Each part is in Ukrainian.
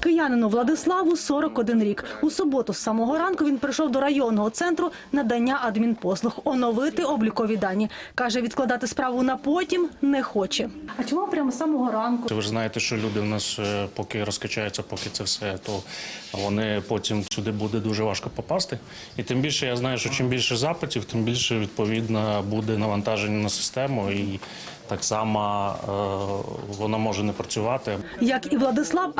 Киянину Владиславу 41 рік. У суботу з самого ранку він прийшов до районного центру надання адмінпослуг, оновити облікові дані. Каже, відкладати справу на потім не хоче. А чому прямо з самого ранку? Ви ж знаєте, що люди в нас е, поки розкачаються, поки це все, то вони потім сюди буде дуже важко попасти. І тим більше я знаю, що чим більше запитів, тим більше відповідно буде навантаження на систему, і так само е, вона може не працювати. Як і Владислав,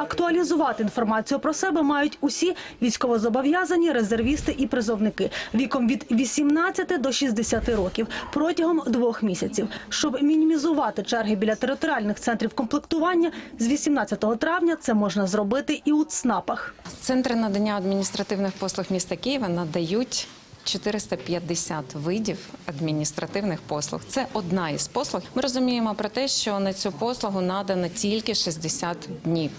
актуалізувати інформацію про себе мають усі військовозобов'язані, резервісти і призовники віком від 18 до 60 років протягом двох місяців. Щоб мінімізувати черги біля територіальних центрів комплектування, з 18 травня це можна зробити і у ЦНАПах. Центри надання адміністративних послуг міста Києва надають 450 видів адміністративних послуг. Це одна із послуг. Ми розуміємо про те, що на цю послугу надано тільки 60 днів.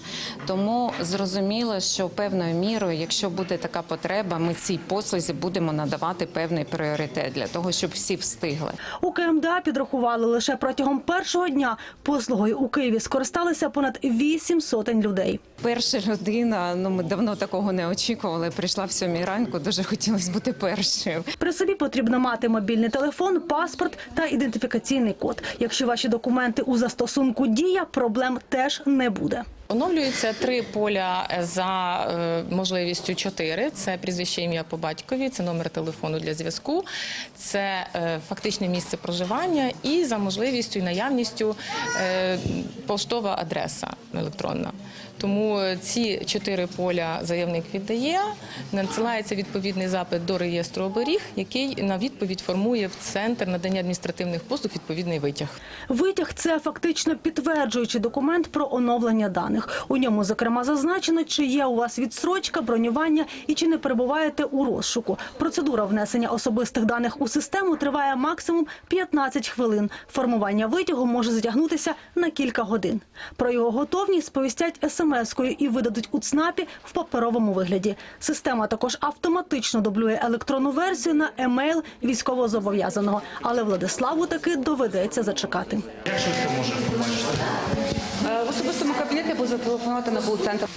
Тому зрозуміло, що певною мірою, якщо буде така потреба, ми цій послузі будемо надавати певний пріоритет для того, щоб всі встигли. У КМДА підрахували лише протягом першого дня послугою у Києві скористалися понад 8 сотень людей. Перша людина, ну ми давно такого не очікували. Прийшла в сьомій ранку. Дуже хотілося бути першою. При собі потрібно мати мобільний телефон, паспорт та ідентифікаційний код. Якщо ваші документи у застосунку дія, проблем теж не буде. Оновлюється три поля за е, можливістю чотири. Це прізвище ім'я по батькові, це номер телефону для зв'язку, це е, фактичне місце проживання і за можливістю і наявністю е, поштова адреса електронна. Тому е, ці чотири поля заявник віддає, надсилається відповідний запит до реєстру оберіг, який на відповідь формує в центр надання адміністративних послуг відповідний витяг. Витяг це фактично підтверджуючий документ про оновлення даних. У ньому зокрема зазначено, чи є у вас відсрочка, бронювання і чи не перебуваєте у розшуку. Процедура внесення особистих даних у систему триває максимум 15 хвилин. Формування витягу може затягнутися на кілька годин. Про його готовність сповістять смс-кою і видадуть у ЦНАПі в паперовому вигляді. Система також автоматично дублює електронну версію на емейл військовозобов'язаного. Але Владиславу таки доведеться зачекати. Як швидко може побачити? Е, В особистому кабінеті або зателефонувати на центр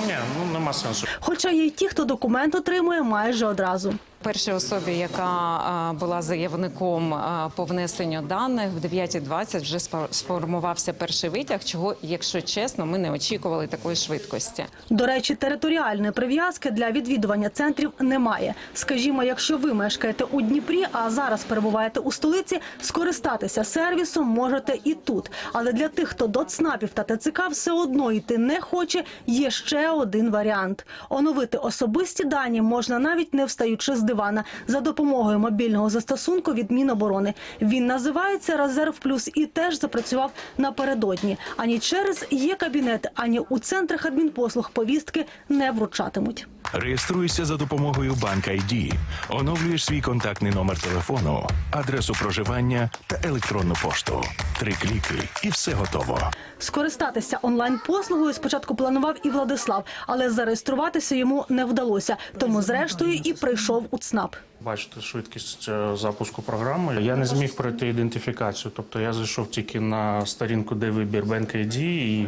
Ну ні, ну нема сенсу. Хоча є й ті, хто документ отримує майже одразу. Першій особі, яка була заявником по внесенню даних, в 9.20 вже сформувався перший витяг, чого, якщо чесно, ми не очікували такої швидкості. До речі, територіальної прив'язки для відвідування центрів немає. Скажімо, якщо ви мешкаєте у Дніпрі, а зараз перебуваєте у столиці, скористатися сервісом можете і тут. Але для тих, хто до ЦНАПів та ТЦК все одно йти не хоче, є ще один варіант: оновити особисті дані можна навіть не встаючи з дивана за допомогою мобільного застосунку від Міноборони. Він називається Резерв Плюс і теж запрацював напередодні. Ані через є кабінет, ані у центрах адмінпослуг повістки не вручатимуть. Реєструйся за допомогою Банк ID, оновлюєш свій контактний номер телефону, адресу проживання та електронну пошту. Три кліки і все готово. Скористатися онлайн-послугою спочатку планував і Владислав, але зареєструватися йому не вдалося. Тому, зрештою, і прийшов у ЦНАП. Бачите швидкість е, запуску програми. Я не зміг пройти ідентифікацію. Тобто я зайшов тільки на сторінку, де вибір Bank ID і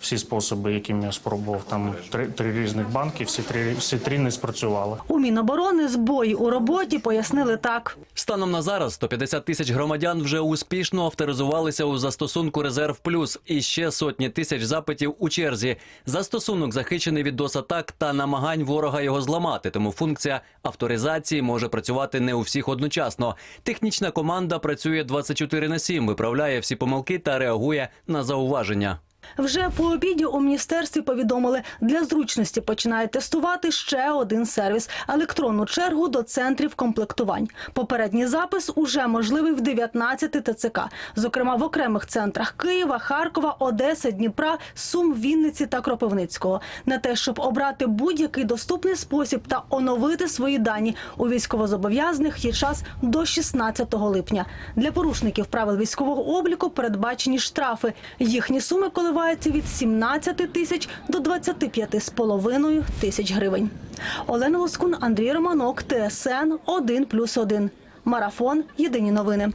всі способи, яким я спробував там три, три різних банки, всі три всі три не спрацювали. У Міноборони збої у роботі пояснили так. Станом на зараз 150 тисяч громадян вже успішно авторизувалися у застосунку Резерв Плюс і ще сотні тисяч запитів у черзі. Застосунок захищений від досатак та намагань ворога його зламати. Тому функція авторизації може працювати не у всіх одночасно. Технічна команда працює 24 на 7, виправляє всі помилки та реагує на зауваження. Вже по обіді у міністерстві повідомили, для зручності починають тестувати ще один сервіс – електронну чергу до центрів комплектувань. Попередній запис уже можливий в 19 ТЦК, зокрема в окремих центрах Києва, Харкова, Одеси, Дніпра, Сум, Вінниці та Кропивницького. На те, щоб обрати будь-який доступний спосіб та оновити свої дані у військовозобов'язаних є час до 16 липня. Для порушників правил військового обліку передбачені штрафи. Їхні суми коливаються від 17 тисяч до 25,5 тисяч гривень. Олена Лоскун, Андрій Романок, ТСН 1+,1. Марафон. Єдині новини.